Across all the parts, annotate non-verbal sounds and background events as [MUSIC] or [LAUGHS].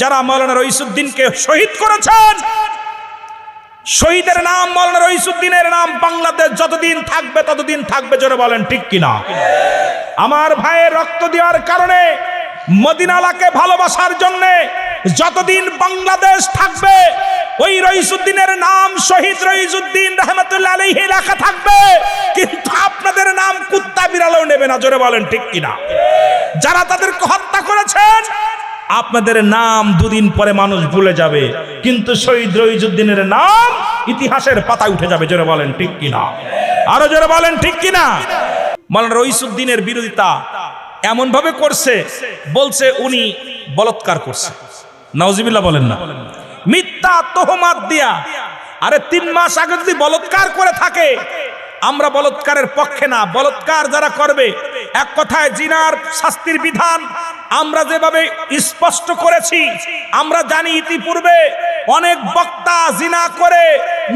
যারা মৌলানা রইসুদ্দিনকে শহীদ করেছেন, শহীদের নাম মৌলানা রইসুদ্দিনের নাম বাংলাদেশ যতদিন থাকবে, ততদিন থাকবে, জোরে বলেন, ঠিক কিনা? আমার ভাইয়ের রক্ত দেওয়ার কারণে মদিনালাকে ভালোবাসার জন্যে যতদিন বাংলাদেশ থাকবে, ওই রইসুদ্দিনের নাম শহীদ রইসুদ্দিন রহমতুল্লাহ আলাইহি লেখা থাকবে, কিন্তু আপনাদের নাম কুত্তা বিড়ালও নেবে না, জোরে বলেন, ঠিক কিনা? যারা হত্যা করেছেন আপনাদের নাম দুদিন পরে মানুষ ভুলে যাবে। কিন্তু শহীদ রইজুদ্দিনের নাম ইতিহাসের পাতায় উঠে যাবে, জোরে বলেন ঠিক কিনা? আরও জোরে বলেন ঠিক কিনা? মালানা রইসুদ্দিনের বিরোধিতা এমন ভাবে করছে, বলছে উনি বলৎকার করছে। নাউজিবিল্লাহ বলেন না। মিথ্যা তোহমাত দিয়া, আরে তিন মাস আগে যদি বলৎকার করে থাকে, আমরা বলৎকারের পক্ষে না। বলৎকার যারা করবে, এক কথায় জিনার শাস্তির বিধান আমরা যেভাবে স্পষ্ট করেছি, আমরা জানি ইতিপূর্বে অনেক বক্তা জিনা করে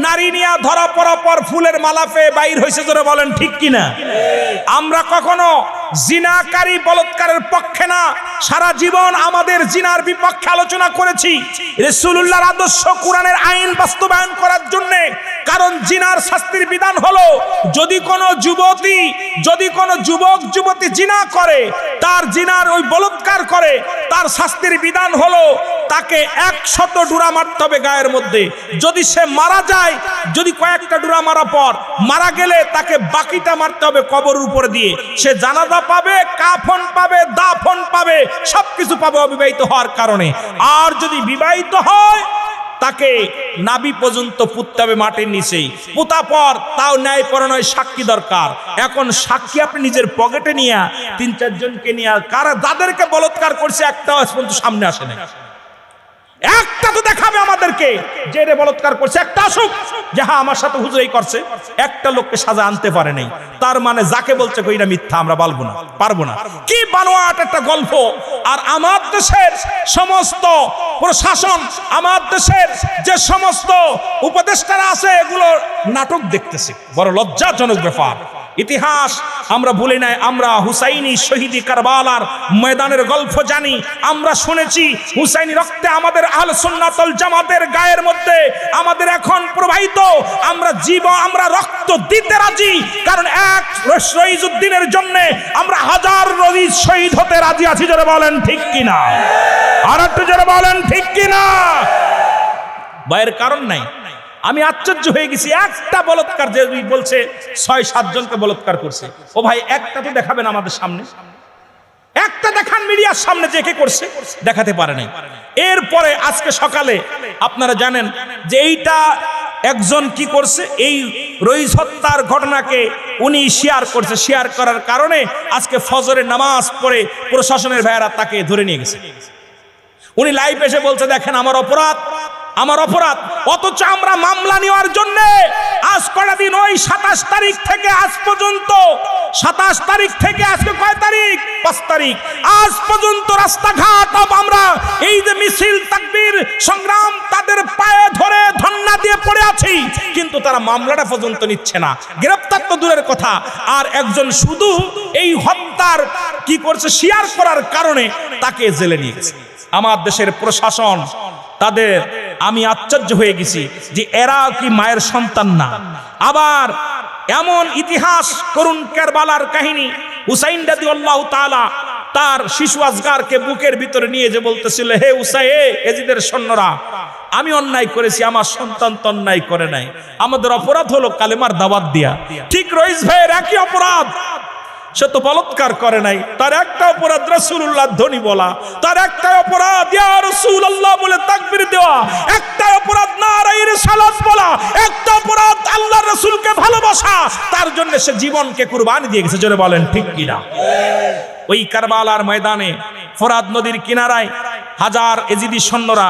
নারী নিয়া ধরা পড়া পর ফুলের মালা পেয়ে বাইর হয়েছে ধরে বলেন ঠিক কিনা? আমরা কখনো জিনাকারী বলৎকারের পক্ষে না সারা জীবন আমাদের জিনার বিপক্ষে আলোচনা করেছি। রসুল্লাহর আদর্শ কোরআনের আইন বাস্তবায়ন করার জন্য। কারণ জিনার শাস্তির বিধান হলো, যদি কোনো যুবতী, যদি কোনো যুবক, যুবতী জিনা করে, তার জিনার ওই বলৎকার করে, তার শাস্তির বিধান হলো, তাকে একশত ডুরা মারতে হবে গায়ের মধ্যে। যদি সে মারা যায়, যদি কয়েকটা ডুরা মারা পর মারা গেলে তাকে বাকিটা মারতে হবে কবর উপরে দিয়ে। সে জানাজা পাবে, কাফন পাবে, দাফন পাবে সবকিছু পাবো অবিবাহিত হওয়ার কারণে। আর যদি বিবাহিত হয়, তাকে নাবি পর্যন্ত পুততে হবে মাটির নিচেই। পুতা পর তাও ন্যায় পরণয় সাক্ষী দরকার। এখন সাক্ষী আপনি নিজের পকেটে নিয়ে তিন চারজনকে নিয়ে, কারা যাদেরকে বলৎকার করছে একটা পর্যন্ত সামনে আসে না একটা তো দেখাবে আমাদেরকে। যে রে বলৎকার করছে, একটা আসুক। যে হ্যাঁ আমার সাথে হুজুর করছে, একটা লোককে সাজা আনতে পারে নাই। তার মানে যাকে বলছে কইরা মিথ্যা, আমরা বলব না, পারব না। কি বানোয়াট একটা গল্প। আর আমার দেশের সমস্ত প্রশাসন, আমার দেশের যে সমস্ত উপদেষ্টারা আছে এগুলো নাটক দেখতেছে। বড় লজ্জাজনক ব্যাপার। ইতিহাস, আমরা ভুলে নাই, আমরা হুসাইনি শহীদি কারবালার ময়দানের গল্প জানি, আমরা শুনেছি হুসাইনি রক্তে আমাদের আল সুন্নাতল জামাতের গায়ের মধ্যে আমাদের এখন প্রবাহিত, আমরা জীব, আমরা রক্ত দিতে রাজি, কারণ এক শহীদুদ্দিনের জন্য আমরা হাজার রবি শহীদ হতে রাজি আছি যারা বলেন ঠিক কিনা? আর একটু যারা বলেন ঠিক কিনা? ভয়ের কারণ নাই। আমি আশ্চর্য হয়ে গেছি। একটা বলৎকার যে বলছে, ছয় সাতজনকে বলৎকার করছে। ও ভাই, একটা তো দেখাবেন আমাদের সামনে। একটা দেখান মিডিয়ার সামনে যে কে করছে, দেখাতে পারে নাই। এরপরে আজকে সকালে আপনারা জানেন যে এইটা একজন কি করছে, এই রইস হত্যার ঘটনাকে উনি শেয়ার করছে। শেয়ার করার কারণে আজকে ফজরের নামাজ পড়ে প্রশাসনের ভাইয়েরা তাকে ধরে নিয়ে গেছে। উনি লাইভ এসে বলছে, দেখেন আমার অপরাধ। আমার অপরাধ। অথচ আমরা মামলা নেওয়ার জন্যে আজ কটা দিন? ওই সাতাশ তারিখ থেকে আজ পর্যন্ত। সাতাশ তারিখ থেকে আজকে কয় তারিখ? পাঁচ তারিখ। আজ পর্যন্ত রাস্তাঘাট আমরা এই যে মিছিল, তাকবির, সংগ্রাম তাদের পায়ে ধরে ধন্না দিয়ে পড়ে আছি। কিন্তু তারা মামলাটা পর্যন্ত নিচ্ছে না। গ্রেপ্তার তো দূরের কথা। আর একজন শুধু এই হত্যার কি করছে, শেয়ার করার কারণে তাকে জেলে নিয়ে গেছে। আমার দেশের প্রশাসন তাদের আমি আশ্চর্য হয়ে গেছি যে এরা কি মায়ের সন্তান না। আবার এমন ইতিহাস করুন কেরবালার কাহিনী। হুসাইন দাদি আল্লাহ তালা তার শিশু আজগারকে বুকের ভিতরে নিয়ে যে বলতেছিল, হে উসাই এজিদের সৈন্যরা, আমি অন্যায় করেছি, আমার সন্তান তো অন্যায় করে নাই। আমাদের অপরাধ হলো কালেমার দাবাত দিয়া। ঠিক রইস ভাইয়ের একই অপরাধ। সে তো বলৎকার করে নাই। তার একটা অপরাধ রসুল্লাহ ধ্বনি বলা, তার একটা অপরাধ, ইয়া বলে তাকবির দেওয়া, একটা অপরাধ না রাইয়ের সালাত বলা, একটা অপরাধ আল্লাহ রসুলকে ভালোবাসা, তার জন্য সে জীবনকে কুরবানি দিয়ে গেছে। জোরে বলেন, ঠিক কিনা ওই কারবালার ময়দানে ফরাদ নদীর কিনারায় হাজার এজিদি সৈন্যরা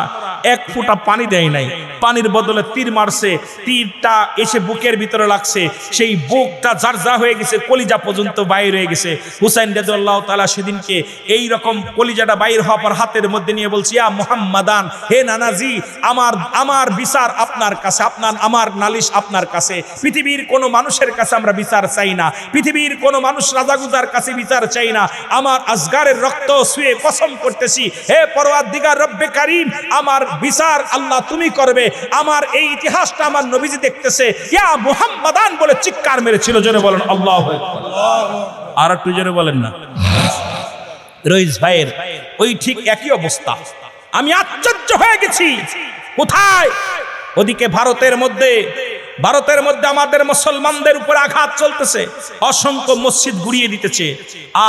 এক ফোঁটা পানি দেয় নাই। পানির বদলে তীর মারছে, তীরটা এসে বুকের ভিতরে লাগছে। সেই বুকটা যার যা হয়ে গেছে, কলিজা পর্যন্ত বাইর হয়ে গেছে। হুসাইন রাদিয়াল্লাহ তালা সেদিনকে এই রকম কলিজাটা বাইর হওয়ার পর হাতের মধ্যে নিয়ে বলছি, ইয়া মুহাম্মাদান, হে নানাজি, আমার আমার বিচার আপনার কাছে, আপনার, আমার নালিশ আপনার কাছে। পৃথিবীর কোনো মানুষের কাছে আমরা বিচার চাই না। পৃথিবীর কোনো মানুষ রাজাগুজার কাছে বিচার চাই না। আমার আজগারের রক্ত শুয়ে কসম করতেছি, হে পরওয়ার দিগার রব্বে কারিম, আমার বিচার আল্লাহ তুমি করবে। আমার এই ইতিহাসটা আমার নবীজি দেখতেছে। ইয়া মুহাম্মাদান বলে চিৎকার মেরেছিল, জোরে বলেন, আল্লাহ আর একটু জোরে বলেন না। রইস ভাইয়ের, ওই ঠিক একই অবস্থা। আমি আশ্চর্য হয়ে গেছি। কোথায়? ওদিকে ভারতের মধ্যে ভারতের মধ্যে আমাদের মুসলমানদের উপর আঘাত চলতেছে, অসংখ্য মসজিদ গুড়িয়ে দিতেছে।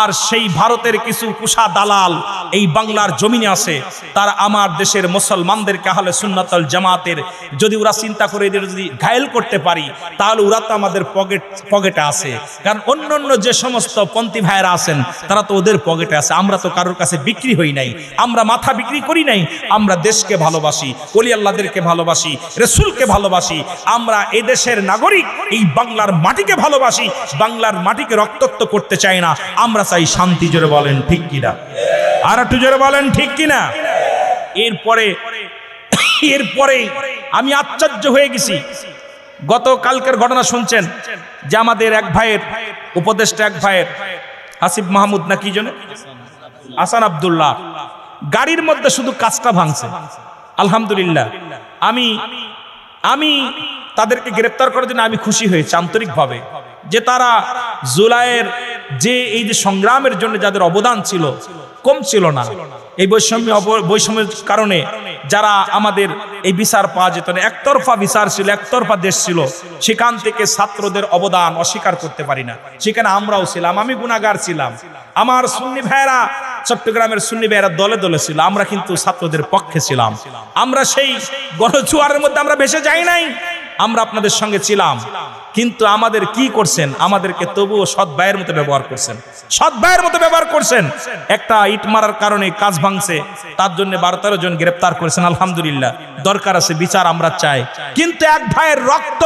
আর সেই ভারতের কিছু কুষা দালাল এই বাংলার জমিনে আছে, তারা আমার দেশের মুসলমানদেরকে আহলে সুন্নাতল জামাতের, যদি ওরা চিন্তা করে এদের যদি ঘায়েল করতে পারি, তাহলে ওরা তো আমাদের পকেট, পকেটে আছে। কারণ অন্য অন্য যে সমস্ত পন্থী ভাইয়েরা আছেন, তারা তো ওদের পকেটে আছে। আমরা তো কারোর কাছে বিক্রি হই নাই। আমরা মাথা বিক্রি করি নাই। আমরা দেশকে ভালোবাসি অলি আল্লাহদেরকে ভালোবাসি, রসুলকে ভালোবাসি। আমরা এই দেশের নাগরিক এই বাংলার মাটিকে ভালোবাসি, বাংলার মাটিকে রক্তাক্ত করতে চাই না। আমরা চাই শান্তি, জোরে বলেন, ঠিক কিনা আর একটু জোরে বলেন, ঠিক কিনা এরপরে এরপরে আমি আশ্চর্য হয়ে গেছি। গত কালকের ঘটনা শুনছেন যে আমাদের এক ভাইয়ের উপদেষ্টা, এক ভাইয়ের আসিফ মাহমুদ না কি জন্য আসান আব্দুল্লাহ। গাড়ির মধ্যে শুধু কাজটা ভাঙছে। আলহামদুলিল্লাহ। আমি আমি তাদেরকে গ্রেপ্তার করার জন্য আমি খুশি হয়েছি আন্তরিকভাবে। যে তারা জুলাইয়ের যে এই যে সংগ্রামের জন্য যাদের অবদান ছিল, কম ছিল না। এই বৈষম্য বৈষম্যের কারণে যারা আমাদের এই বিচার পাওয়া যেত না, একতরফা বিচার ছিল, একতরফা দেশ ছিল, সেখান থেকে ছাত্রদের অবদান অস্বীকার করতে পারি না। সেখানে আমরাও ছিলাম, আমি গুণাগার ছিলাম। আমার সুন্নি ভাইয়েরা চট্টগ্রামের সুন্নি ভাইয়েরা দলে দলে ছিল, আমরা কিন্তু ছাত্রদের পক্ষে ছিলাম। আমরা সেই গণজুয়ারের মধ্যে আমরা ভেসে যাই নাই। আমরা আপনাদের সঙ্গে ছিলাম। কিন্তু আমাদের কি করছেন? আমাদেরকে তবুও সৎ ভাইয়ের মতো ব্যবহার করছেন। সৎ ভাইয়ের মতো ব্যবহার করছেন। একটা ইট মারার কারণে কাজ ভাঙছে। তার জন্য বারো তেরো জন গ্রেপ্তার করেছেন, আলহামদুলিল্লাহ। দরকার আছে, বিচার আমরা চাই। কিন্তু এক ভাইয়ের রক্ত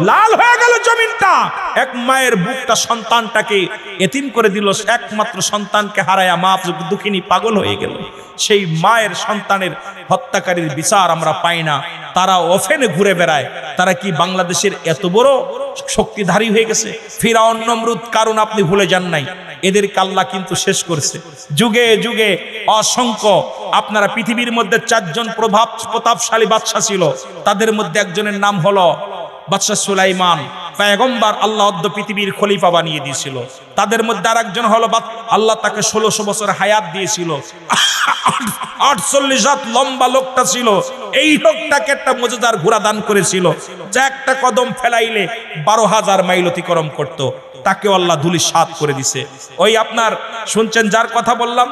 লাল হয়ে গেল জমিনটা। এক মায়ের বুকটা সন্তানটাকে এতিম করে দিল। একমাত্র সন্তানকে হারায়া মা দুঃখিনী পাগল হয়ে গেল। সেই মায়ের সন্তানের হত্যাকারীর বিচার আমরা পাই না। তারা ওফেনে ঘুরে বেড়ায়। তারা কি বাংলাদেশের এত বড়? শক্তিধারী হয়ে গেছে। ফিরাউন, নমরুদ কারণ আপনি ভুলে যান নাই। এদের কাল্লা কিন্তু শেষ করেছে। যুগে যুগে অসংখ্য আপনারা পৃথিবীর মধ্যে চারজন প্রভাব প্রতাপশালী বাদশা ছিল। তাদের মধ্যে একজনের নাম হলো বাদশাহ সুলাইমান। পায়গম্বার আল্লাহ অদ্য পৃথিবীর খলিফা বানিয়ে দিয়েছিল। তাদের মধ্যে আর একজন হলো আল্লাহ তাকে ষোলোশো বছর হায়াত দিয়েছিল। আটচল্লিশ হাত লম্বা লোকটা ছিল। এই লোকটাকে একটা মজাদার ঘোড়া দান করেছিল। যা একটা কদম ফেলাইলে বারো হাজার মাইল অতিক্রম করত। তাকে আল্লাহ ধুলি সাত করে দিছে। ওই আপনার শুনছেন যার কথা বললাম?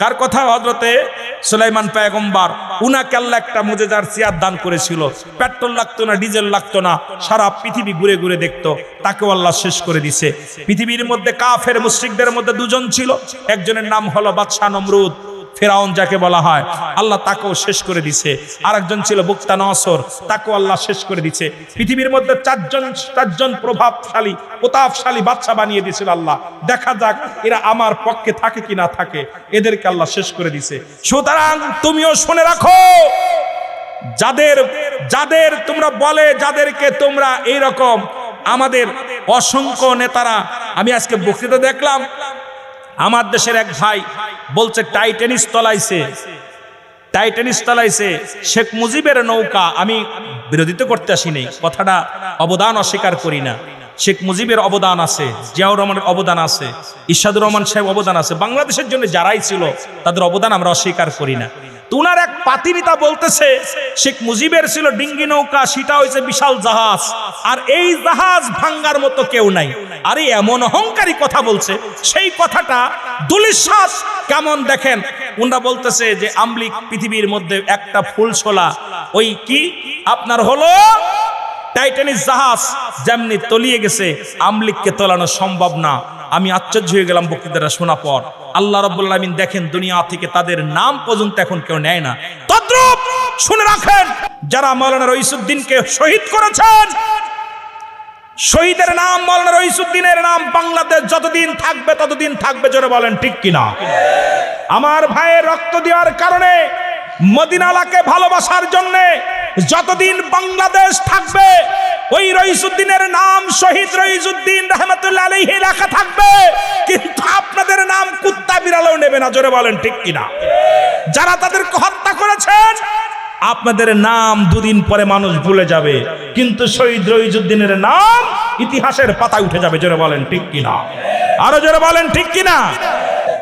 কার কথা হজরতে সুলাইমান পায়গম্বার? উনাকে আল্লাহ একটা মজেদার চেয়ার দান করেছিল। পেট্রোল লাগতো না, ডিজেল লাগতো না, সারা পৃথিবী ঘুরে ঘুরে দেখতো। তাকেও আল্লাহ শেষ করে দিছে। পৃথিবীর মধ্যে কাফের, মুশ্রিকদের মধ্যে দুজন ছিল। একজনের নাম হলো বাদশাহ নমরুদ। ফেরাউন যাকে বলা হয়, আল্লাহ তাকেও শেষ করে দিছে। আরেকজন ছিল বুক্তা নসর, তাকেও আল্লাহ শেষ করে দিছে। পৃথিবীর মধ্যে চারজন চারজন প্রভাবশালী, প্রতাপশালী বাচ্চা বানিয়ে দিয়েছিল আল্লাহ। দেখা যাক এরা আমার পক্ষে থাকে কি না থাকে। এদেরকে আল্লাহ শেষ করে দিছে। সুতরাং তুমিও শুনে রাখো, যাদের যাদের তোমরা বলে, যাদেরকে তোমরা এই রকম আমাদের অসংখ্য নেতারা, আমি আজকে বক্তৃতা দেখলাম, আমার দেশের এক ভাই বলছে, টাইটেনিস তলাইছে। টাইটানিস তলাইছে। শেখ মুজিবের নৌকা আমি বিরোধিতা করতে আসিনি। কথাটা অবদান অস্বীকার করি না। শেখ মুজিবের অবদান আছে, জিয়াউর রহমানের অবদান আছে ইশাদুর রহমান সাহেব অবদান আছে। বাংলাদেশের জন্য যারাই ছিল, তাদের অবদান আমরা অস্বীকার করি না। তুনার এক পাতিনিতা বলতেছে, শেখ মুজিবের ছিল ডিঙ্গি নৌকা, সেটা হয়েছে বিশাল জাহাজ। আর এই জাহাজ ভাঙ্গার মতো কেউ নাই। আরে, এমন অহংকারী কথা বলছে। সেই কথাটা দুলিশ্বাস কেমন দেখেন? উনরা বলতেছে যে আমলিক পৃথিবীর মধ্যে একটা ফুল ছোলা ওই কি? আপনার হলো টাইটানিক জাহাজ যেমনি তলিয়ে গেছে, আমলিককে তোলানো সম্ভব না। আমি আশ্চর্য হয়ে গেলাম বক্তৃতাটা শোনা পর। আল্লাহ রব্বুল আলমিন দেখেন দুনিয়া থেকে তাদের নাম পর্যন্ত এখন কেউ নেয় না। তদ্রুপ শুনে রাখেন, যারা মৌলানা রইসুদ্দিনকে শহীদ করেছেন শহীদের নাম মৌলানা রইসুদ্দিনের নাম বাংলাদেশ যতদিন থাকবে, ততদিন থাকবে জোরে বলেন, ঠিক কিনা? আমার ভাইয়ের রক্ত দেওয়ার কারণে মদিনালাকে ভালোবাসার জন্য যতদিন বাংলাদেশ থাকবে, ওই রইসুদ্দিনের নাম শহীদ রইসুদ্দিন রহমতুল্লাহ আলাইহি লেখা থাকবে, কিন্তু আপনাদের নাম কুত্তা বিড়ালও নেবে না, জোরে বলেন, ঠিক কিনা? যারা তাদেরকে হত্যা করেছেন আপনাদের নাম দুদিন পরে মানুষ ভুলে যাবে। কিন্তু শহীদ রইজুদ্দিনের নাম ইতিহাসের পাতা উঠে যাবে। জোরে বলেন, ঠিক কিনা? আরও জোরে বলেন, ঠিক কিনা?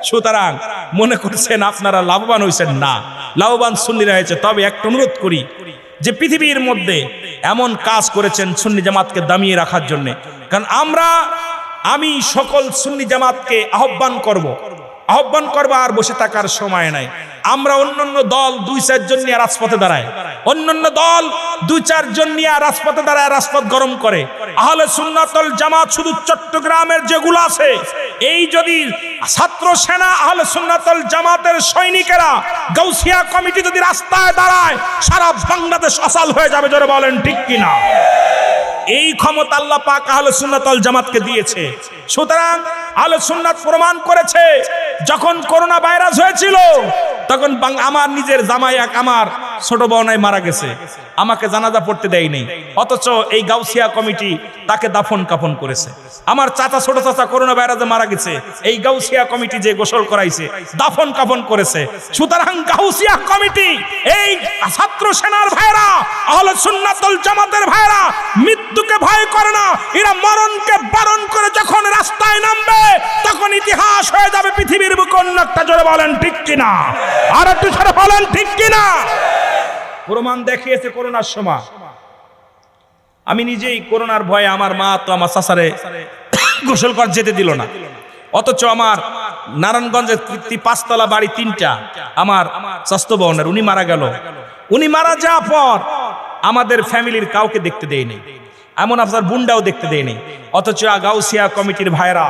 সুতরাং মনে করছেন আপনারা লাভবান হয়েছেন না। লাভবান সুন্নিরা হয়েছে। তবে একটা অনুরোধ করি যে পৃথিবীর মধ্যে এমন কাজ করেছেন সুন্নি জামাতকে দামিয়ে রাখার জন্য। কারণ আমরা, আমি সকল সুন্নি জামাতকে আহ্বান করব। আহ্বান করব আর বসে থাকার সময় নাই। আমরা অন্যান্য দল দুই চারজন নিয়ে রাজপথে দাঁড়ায় অন্যান্য দল দুই চারজন নিয়ে রাজপথে দাঁড়ায় রাজপথ গরম করে। আহলে সুন্নাতল জামাত শুধু চট্টগ্রামের যেগুলো আছে, এই যদি ছাত্র সেনা, আহলে সুন্নাতল জামাতের সৈনিকেরা গৌসিয়া কমিটি যদি রাস্তায় দাঁড়ায়, সারা বাংলাদেশ অসাল হয়ে যাবে, জোরে বলেন ঠিক কিনা? এই ক্ষমতা আল্লাহ পাক আহলে সুন্নাতল জামাতকে দিয়েছে। সুতরাং সুন্নাত প্রমাণ করেছে যখন করোনা ভাইরাস হয়েছিল তখন আমার নিজের জামাই এক আমার ছোট বোনাই মারা গেছে। আমাকে জানাজা পড়তে দেয়নি। অথচ এই গাউসিয়া কমিটি তাকে দাফন কাফন করেছে। আমার চাচা, ছোট চাচা করোনা ভাইরাসে মারা গেছে। এই গাউসিয়া কমিটি যে গোসল করাইছে, দাফন কাফন করেছে। সুতরাং গাউসিয়া কমিটি, এই ছাত্র সেনার ভাইরা আহলে সুন্নাতুল জামাতের ভাইরা মৃত্যুকে ভয় করে না। এরা মরণকে বারণ করে যখন রাস্তায় নামবে, তখন ইতিহাস হয়ে যাবে পৃথিবীর বুকে একটা জোরে বলেন ঠিক কিনা? আর একটু সরে বলেন ঠিক কিনা? প্রমাণ দেখিয়েছে করোনার সময়। আমি নিজেই করোনার ভয়ে আমার মা তো আমার সাসারে গোসল কর যেতে দিল না। অথচ আমার নারায়ণগঞ্জের পাঁচতলা বাড়ি তিনটা, আমার স্বাস্থ্য ভবনের, উনি মারা গেল। উনি মারা যাওয়ার পর আমাদের ফ্যামিলির কাউকে দেখতে দেয়নি। এমন আপনার বুন্ডাও দেখতে দেয়নি। অথচ গাউসিয়া কমিটির ভাইরা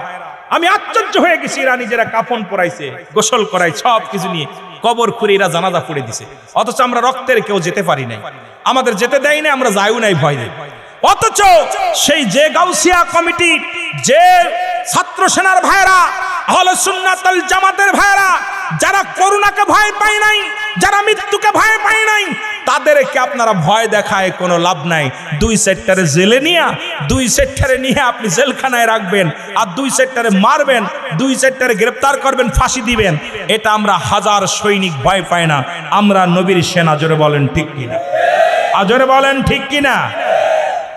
আমি আশ্চর্য হয়ে গেছি, এরা নিজেরা কাফন পরাইছে, গোসল করাই সব কিছু নিয়ে। কবর খুঁড়ে এরা জানাজা পড়ে দিছে। অথচ আমরা রক্তের কেউ যেতে পারি নাই। আমাদের যেতে দেয় না আমরা যাইও নাই ভয় দেয় অথচ সেই যে গাউসিয়া কমিটি, যে ছাত্র সেনার ভাইরা আহলে সুন্নাতুল জামাতের ভাইরা যারা করুণাকে ভয় পায় নাই, যারা মৃত্যুকে ভয় পায় নাই, তাদেরকে আপনারা ভয় দেখায় কোনো লাভ নাই। দুই সেক্টরে জেলে নিয়ে, দুই সেক্টরে নিয়ে আপনি জেলখানায় রাখবেন, আর দুই সেক্টরে মারবেন, দুই সেক্টরে গ্রেপ্তার করবেন, ফাঁসি দিবেন। এটা আমরা হাজার সৈনিক ভয় পায় না। আমরা নবীর সেনা, জোরে বলেন ঠিক কিনা? আজরে বলেন ঠিক কিনা?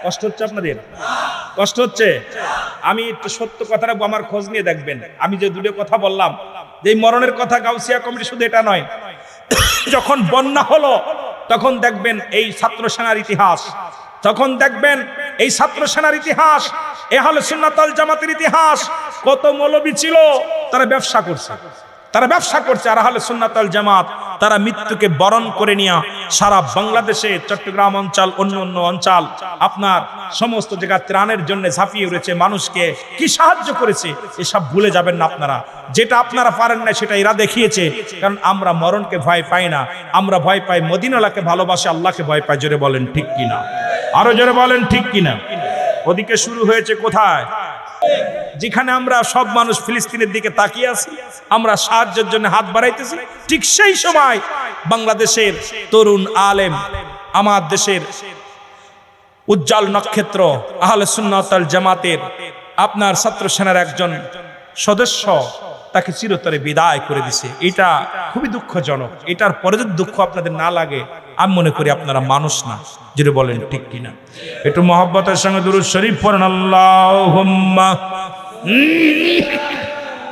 কষ্ট হচ্ছে আপনাদের? কষ্ট হচ্ছে? আমি একটু সত্য কথাটা আমার খোঁজ নিয়ে দেখবেন। আমি যে দুটো কথা বললাম যে মরণের কথা গাউসিয়া কমিটি শুধু এটা নয়, যখন বন্যা হলো, তখন দেখবেন এই ছাত্র সেনার ইতিহাস। তখন দেখবেন এই ছাত্র সেনার ইতিহাস, এ হলো সুন্নাতল জামাতের ইতিহাস, কত মৌলবী ছিল, তারা ব্যবসা করছে। তারা ব্যবসা করছে, আর হলে সুন্নাতল জামাত তারা মৃত্যুকে বরণ করে নিয়ে সারা বাংলাদেশে, চট্টগ্রাম অঞ্চল, অন্য অন্য অঞ্চল, আপনার সমস্ত জায়গা ত্রাণের জন্য ঝাঁপিয়ে উঠেছে মানুষকে। কি সাহায্য করেছে? এসব ভুলে যাবেন না আপনারা। যেটা আপনারা পারেন না সেটা এরা দেখিয়েছে। কারণ আমরা মরণকে ভয় পাই না। আমরা ভয় পাই মদিনালাকে ভালোবাসে, আল্লাহকে ভয় পাই। জোরে বলেন, ঠিক কিনা? আরও জোরে বলেন, ঠিক কিনা? ওদিকে শুরু হয়েছে কোথায়? যেখানে আমরা সব মানুষ ফিলিস্তিনের দিকে তাকিয়ে আছি, আমরা সাহায্যের জন্য হাত বাড়াইতেছি। ঠিক সেই সময় বাংলাদেশের তরুণ আলেম, আমার দেশের উজ্জ্বল নক্ষত্র, আহলে সুন্নতাল জামাতের আপনার ছাত্র সেনার একজন সদস্য, তাকে চিরতরে বিদায় করে দিছে। এটা খুবই দুঃখজনক। এটার পরে যদি দুঃখ আপনাদের না লাগে, আমি মনে করি আপনারা মানুষ না যেটা বলেন ঠিক কিনা। একটু মহব্বতের সঙ্গে দুরুদ শরীফ পড়েন আল্লাহ Mm-hmm. [LAUGHS]